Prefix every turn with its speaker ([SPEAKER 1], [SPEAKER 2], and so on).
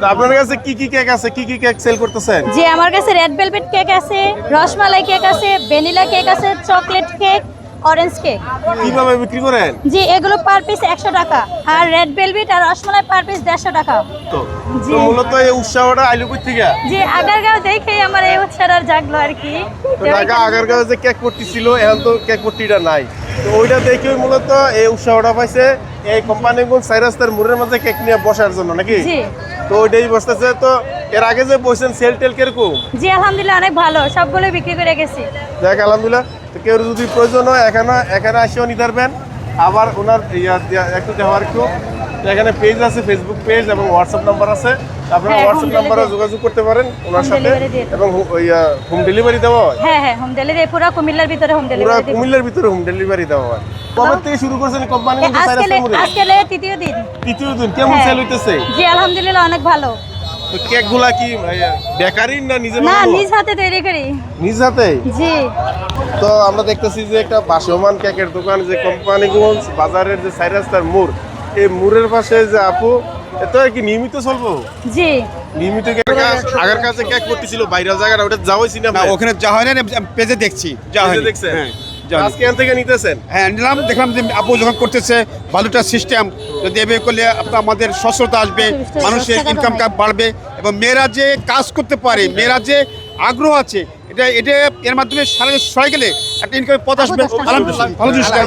[SPEAKER 1] তো আপনার কাছে কি কি কেক আছে? কি কি কেক সেল করতেছেন?
[SPEAKER 2] যে আমার কাছে রেড ভেলভেট কেক আছে রসমালাই কেক আছে ভ্যানিলা কেক আছে চকলেট কেক অরেঞ্জ কেক
[SPEAKER 1] কীভাবে বিক্রি করেন?
[SPEAKER 2] জি এগুলো পার পিস একশো টাকা আর রেড ভেলভেট আর রসমালাই পার পিস দেড়শো টাকা।
[SPEAKER 1] তো
[SPEAKER 2] জি।
[SPEAKER 1] মূলত এই উৎসাহটা আইলুকুর থেকে?
[SPEAKER 2] জি আগারগাঁও দেখে আমার এই উৎসাহটা জাগলো আর কি।
[SPEAKER 1] ঢাকা আগারগাঁও যে কেক পট্টি ছিল এখন তো কেক পট্টিটা নাই। তো ওইটা দেখে মূলত এই উৎসাহটা পাইছে। এই কোম্পানিগুলো চাই রাস্তার মোড়ের মাঝে কেক নিয়ে বসার জন্য নাকি? তো ওইটাই বসতেছে। তো এর আগে যে বসছেন সেল টেল কীরকম?
[SPEAKER 2] জি আলহামদুলিল্লাহ অনেক ভালো। সবগুলো বিক্রি করে গেছি।
[SPEAKER 1] দেখ আলহামদুলিল্লাহ। তো কেউ যদি প্রয়োজন হয় এখানে এখানে আসিও নিতে পারবেন। আবার ওনার একটু দেওয়ার একটু। এখানে পেজ আছে ফেসবুক পেজ এবং হোয়াটসঅ্যাপ নাম্বার আছে। আপনারা
[SPEAKER 2] হ্যাঁ,
[SPEAKER 1] হোয়াটসঅ্যাপ নাম্বারে যোগাযোগ করতে পারেন ওনার সাথে। এবং হোম ডেলিভারি দেওয়া হয়?
[SPEAKER 2] হ্যাঁ হ্যাঁ হোম ডেলিভারি পুরো কুমিল্লার ভিতরে হোম
[SPEAKER 1] পুরো
[SPEAKER 2] ডেলিভারি দিব।
[SPEAKER 1] কুমিল্লার ভিতরে হোম ডেলিভারি দেওয়া হয়। কবে থেকে শুরু করছেন কোম্পানি
[SPEAKER 2] আজকে তৃতীয় দিন।
[SPEAKER 1] তৃতীয় দিন কেমন
[SPEAKER 2] হ্যাঁ।
[SPEAKER 1] সেল হইতেছে?
[SPEAKER 2] জি আলহামদুলিল্লাহ অনেক ভালো।
[SPEAKER 1] তো কেকগুলা কি বেকারি না নিজে
[SPEAKER 2] না নিজ হাতে তৈরি করি।
[SPEAKER 1] নিজ হাতে?
[SPEAKER 2] জি।
[SPEAKER 1] তো আমরা দেখতেছি যে একটা বাসমান কেকের দোকান যে কোম্পানিগঞ্জ বাজারের যে সাই রাস্তার মোড় এই মোড়ের পাশে যে আপু এত কি নিয়মিত চলবো?
[SPEAKER 2] জি।
[SPEAKER 1] নিয়মিত আগের কাছে কেক করতেছিল বাইরের জায়গাটা ওটা যাওয়াইছি না?
[SPEAKER 3] না ওখানে যা হয় না পেজে দেখছি। যা হয়
[SPEAKER 1] দেখছেন?
[SPEAKER 3] হ্যাঁ যা
[SPEAKER 1] আজকে এখান থেকে নিতেছেন?
[SPEAKER 3] হ্যাঁ নিলাম দেখলাম যে আপু যখন করতেছে ভালোটা সিস্টেম যদি এভাবে করলে আপনার আমাদের সচ্ছলতা আসবে মানুষের
[SPEAKER 2] দশ টাকা
[SPEAKER 3] ইনকাম বাড়বে এবং মেয়েরা যে কাজ করতে পারে মেয়েরা যে আগ্রহ আছে। এটা এটা এর মাধ্যমে সারা সবাই গেলে একটা ইনকামের পথ আসবে। আলহামদুলিল্লাহ।